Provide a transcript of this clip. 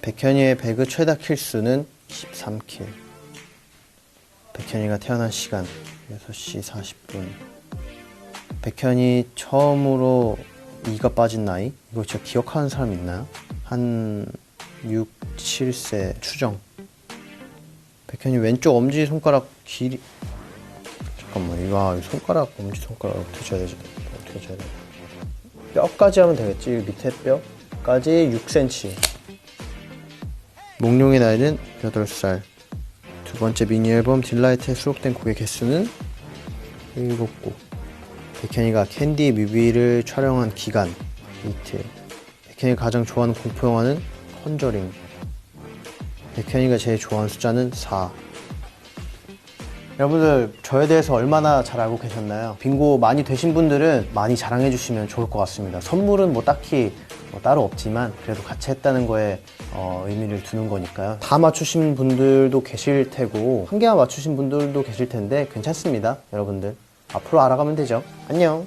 백현이의 배그 최다 킬수는 13킬. 백현이가 태어난 시간 6시 40분. 백현이 처음으로 이가 빠진 나이? 이거 진짜 기억하는 사람 있나요? 한 6, 7세 추정. 백현이 왼쪽 엄지 손가락 길이 잠깐만 이거 아, 손가락 엄지 손가락 어떻게 쳐야 되지? 어떻게 쳐야 돼? 뼈까지 하면 되겠지 밑에 뼈까지 6cm. 몽룡의 나이는 8살. 두 번째 미니 앨범 딜라이트에 수록된 곡의 개수는 7곡. 백현이가 캔디 뮤비를 촬영한 기간 이틀. 백현이가 가장 좋아하는 공포 영화는 컨저링. 백현이가 제일 좋아하는 숫자는 4. 여러분들 저에 대해서 얼마나 잘 알고 계셨나요? 빙고 많이 되신 분들은 많이 자랑해 주시면 좋을 것 같습니다. 선물은 뭐 딱히 뭐 따로 없지만 그래도 같이 했다는 거에 어, 의미를 두는 거니까요. 다 맞추신 분들도 계실 테고 한 개만 맞추신 분들도 계실 텐데 괜찮습니다. 여러분들 앞으로 알아가면 되죠. 안녕.